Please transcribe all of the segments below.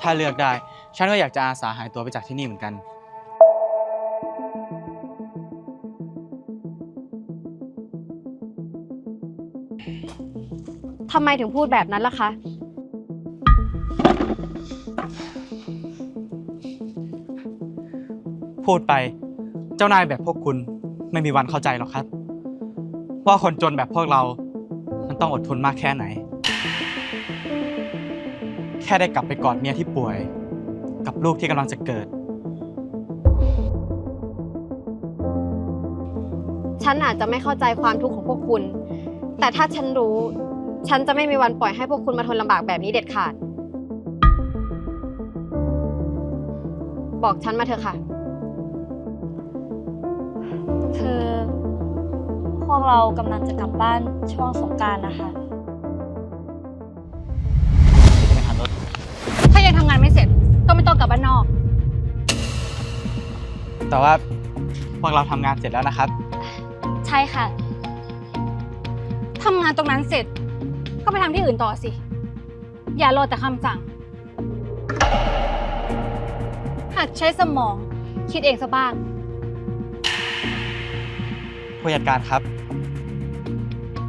ถ้าเลือกได้ ฉันก็อยากจะอาสาหายตัวไปจากที่นี่เหมือนกัน ทำไมถึงพูดแบบนั้นล่ะคะ พูดไป เจ้านายแบบพวกคุณไม่มีวันเข้าใจหรอกครับ ว่าคนจนแบบพวกเรา มันต้องอดทนมากแค่ไหนแค่ได้กลับไปกอดเมียที่ป่วย กับลูกที่กำลังจะเกิด ฉันอาจจะไม่เข้าใจความทุกข์ของพวกคุณ แต่ถ้าฉันรู้ ฉันจะไม่มีวันปล่อยให้พวกคุณมาทนลำบากแบบนี้เด็ดขาด บอกฉันมาเถอะค่ะ คือพวกเรากำลังจะกลับบ้านช่วงสงกรารนะคะจะ ยังทำงานไม่เสร็จ ก็ไม่ต้องกลับบ้านนอก แต่ว่าพวกเราทำงานเสร็จแล้วนะครับ ใช่ค่ะทำงานตรงนั้นเสร็จ ก็ไปทำที่อื่นต่อสิ อย่ารอแต่คำสั่ง หัดใช้สมอง คิดเองซะบ้าง ผู้จัดการครับ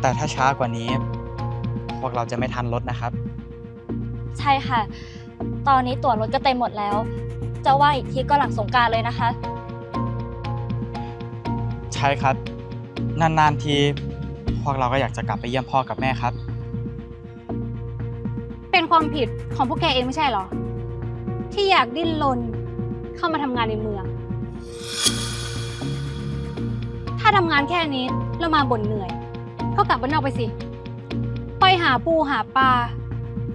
แต่ถ้าช้ากว่านี้ พวกเราจะไม่ทันรถนะครับ ใช่ค่ะ ตอนนี้ตั๋วรถก็เต็มหมดแล้ว จะว่าอีกทีก็หลังสงกรารเลยนะคะ ใช่ครับ นานๆที พวกเราก็อยากจะกลับไปเยี่ยมพ่อกับแม่ครับ เป็นความผิดของพวกแกเองไม่ใช่เหรอ ที่อยากดิ้นรนเข้ามาทำงานในเมือง ถ้าทำงานแค่นี้แล้วมาบ่นเหนื่อย ก็กลับบ้านนอกไปสิ ไปหาปูหาปลา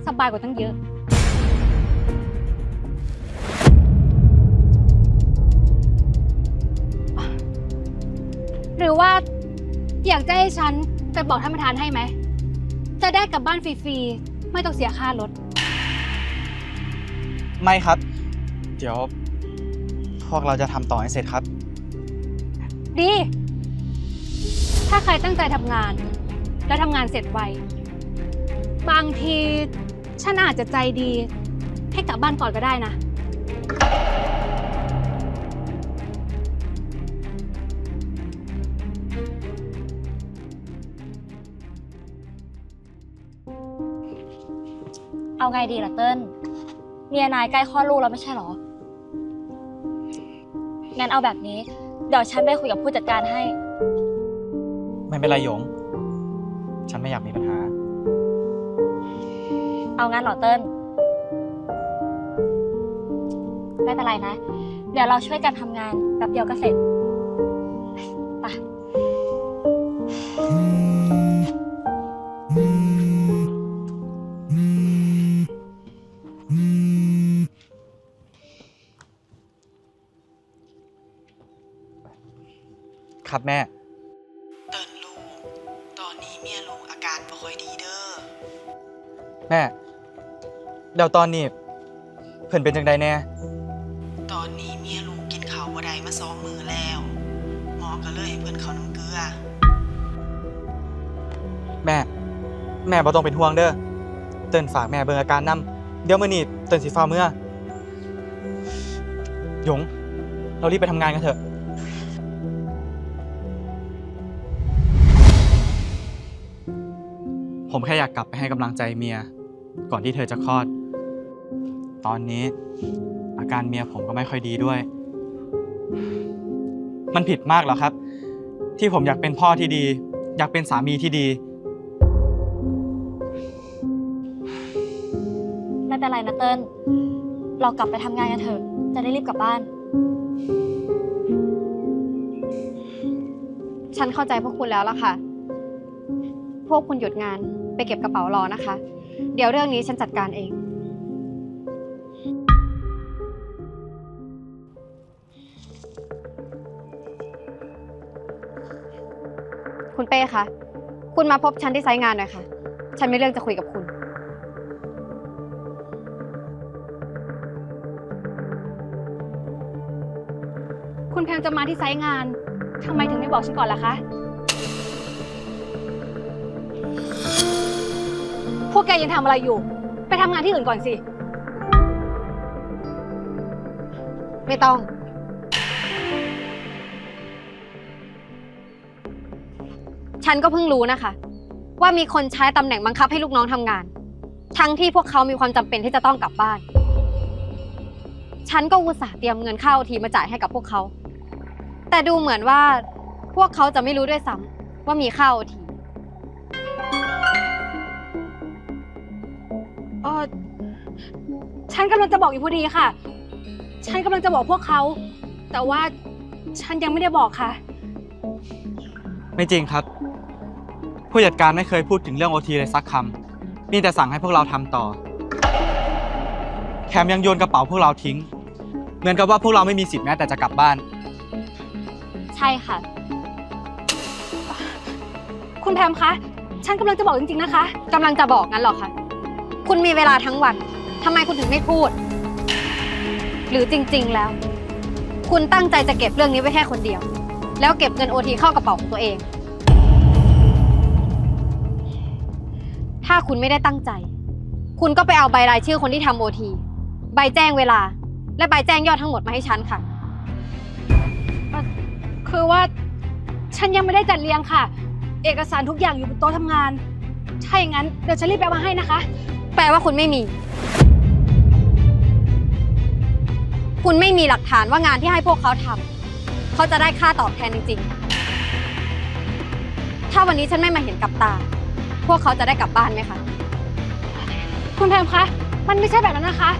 สบายกว่าตั้งเยอะ หรือว่าอยากจะให้ฉันไปบอกท่านประธานให้ไหม จะได้กลับบ้านฟรีๆ ไม่ต้องเสียค่ารถ ไม่ครับ เดี๋ยว พวกเราจะทำต่อให้เสร็จครับ ดี ถ้าใครตั้งใจทำงาน แล้วทำงานเสร็จไว บางที ฉันอาจจะใจดี ให้กลับบ้านก่อนก็ได้นะ เอาไงดีล่ะเติ้ลเมียนายใกล้คลอดลูกแล้วไม่ใช่เหรอ งั้นเอาแบบนี้ เดี๋ยวฉันไปคุยกับผู้จัดการให้ ไม่เป็นไรหยง ฉันไม่อยากมีปัญหา เอางั้นเหรอเติ้ลไม่เป็นไรนะ เดี๋ยวเราช่วยกันทำงานแป๊บเดียวก็เสร็จ ครับแม่ เติ้นลูก ตอนนี้เมียลูกอาการบ่ค่อยดีเด้อ แม่เดี๋ยวตอนนี้ เพิ่นเป็นจังใดแน่ ตอนนี้เมียลูกกินข้าวบ่ได้มาสองมื้อแล้ว หมอก็เลยให้เพิ่นเข้าน้ำเกลือ แม่ แม่บ่ต้องเป็นห่วงเด้อ เติ้นฝากแม่เบิ่งอาการนํเดี๋ยวมื้อนี้เติ้นสิฟ้าเมื่อหยง เรารีบไปทำงานกันเถอะ ผมแค่อยากกลับไปให้กำลังใจเมีย ก่อนที่เธอจะคลอด ตอนนี้อาการเมียผมก็ไม่ค่อยดีด้วย มันผิดมากเหรอครับ ที่ผมอยากเป็นพ่อที่ดี อยากเป็นสามีที่ดี ไม่เป็นไรนะเติ้ลเรากลับไปทำงานกันเถอะจะได้รีบกลับบ้าน ฉันเข้าใจพวกคุณแล้วล่ะค่ะ พวกคุณหยุดงาน ไปเก็บกระเป๋ารอนะคะ เดี๋ยวเรื่องนี้ฉันจัดการเอง คุณเป้คะ คุณมาพบฉันที่ไซต์งานหน่อยค่ะ ฉันมีเรื่องจะคุยกับคุณ คุณแพงจะมาที่ไซต์งาน ทำไมถึงไม่บอกฉันก่อนล่ะคะ แกยังทำอะไรอยู่ ไปทำงานที่อื่นก่อนสิ ไม่ต้อง ฉันก็เพิ่งรู้นะคะ ว่ามีคนใช้ตำแหน่งบังคับให้ลูกน้องทำงาน ทั้งที่พวกเขามีความจำเป็นที่จะต้องกลับบ้าน ฉันก็อุตส่าห์เตรียมเงินเข้าทีมาจ่ายให้กับพวกเขา แต่ดูเหมือนว่าพวกเขาจะไม่รู้ด้วยซ้ำว่ามีข้าวที ออฉันกำลังจะบอกอยู่พอดีค่ะ ฉันกำลังจะบอกพวกเขา แต่ว่าฉันยังไม่ได้บอกค่ะ ไม่จริงครับ ผู้จัดการไม่เคยพูดถึงเรื่องโอทีเลยสักคำมีแต่สั่งให้พวกเราทำต่อ แถมยังโยนกระเป๋าพวกเราทิ้ง เหมือนกับว่าพวกเราไม่มีสิทธิ์แม้แต่จะกลับบ้าน ใช่ค่ะ คุณแพมคะ ฉันกำลังจะบอกจริงๆนะคะกำลังจะบอกงั้นเหรอคะ คุณมีเวลาทั้งวันทำไมคุณถึงไม่พูด หรือจริงๆแล้ว คุณตั้งใจจะเก็บเรื่องนี้ไว้แค่คนเดียว แล้วเก็บเงินโอทีเข้ากระเป๋าของตัวเอง ถ้าคุณไม่ได้ตั้งใจ คุณก็ไปเอาใบรายชื่อคนที่ทำโอทีใบแจ้งเวลา และใบแจ้งยอดทั้งหมดมาให้ฉันค่ะ คือว่าฉันยังไม่ได้จัดเรียงค่ะ เอกสารทุกอย่างอยู่บนโต๊ะทำงาน ถ้าอย่างนั้นเดี๋ยวฉันรีบไปเอามาให้นะคะ แปลว่าคุณไม่มี คุณไม่มีหลักฐานว่างานที่ให้พวกเขาทำเขาจะได้ค่าตอบแทนจริงๆ ถ้าวันนี้ฉันไม่มาเห็นกับตา พวกเขาจะได้กลับบ้านไหมคะ คุณแพมคะ มันไม่ใช่แบบนั้นนะคะ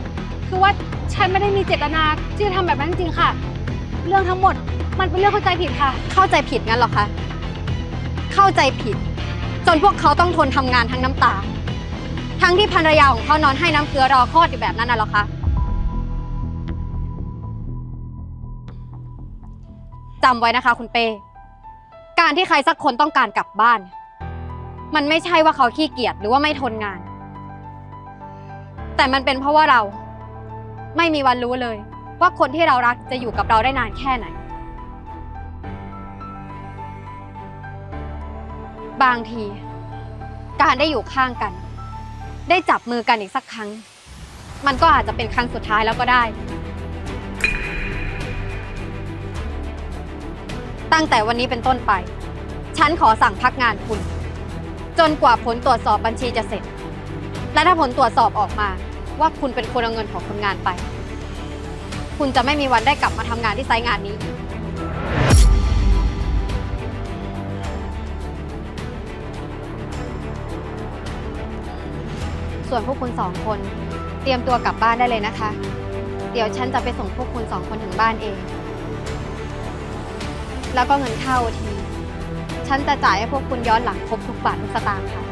คือว่าฉันไม่ได้มีเจตนาที่จะทำแบบนั้นจริงๆค่ะ เรื่องทั้งหมดมันเป็นเรื่องเข้าใจผิดค่ะ เข้าใจผิดงั้นเหรอคะ เข้าใจผิด จนพวกเขาต้องทนทำงานทั้งน้ำตา ทั้งที่ภรรยาของเขานอนให้น้ำเกลือรอคลอดอยู่แบบนั้นน่ะเหรอคะจำไว้นะคะคุณเป้ การที่ใครสักคนต้องการกลับบ้าน มันไม่ใช่ว่าเขาขี้เกียจหรือว่าไม่ทนงาน แต่มันเป็นเพราะว่าเราไม่มีวันรู้เลย ว่าคนที่เรารักจะอยู่กับเราได้นานแค่ไหน บางที การได้อยู่ข้างกัน ได้จับมือกันอีกสักครั้ง มันก็อาจจะเป็นครั้งสุดท้ายแล้วก็ได้ ตั้งแต่วันนี้เป็นต้นไป ฉันขอสั่งพักงานคุณ จนกว่าผลตรวจสอบบัญชีจะเสร็จ และถ้าผลตรวจสอบออกมาว่าคุณเป็นคนเอาเงินของคนงานไป คุณจะไม่มีวันได้กลับมาทำงานที่ไซต์งานนี้อีก ส่วนพวกคุณสองคน เตรียมตัวกลับบ้านได้เลยนะคะ เดี๋ยวฉันจะไปส่งพวกคุณสองคนถึงบ้านเอง แล้วก็เงินค่าโอที ฉันจะจ่ายให้พวกคุณย้อนหลังครบทุกบาททุกสตางค์ค่ะ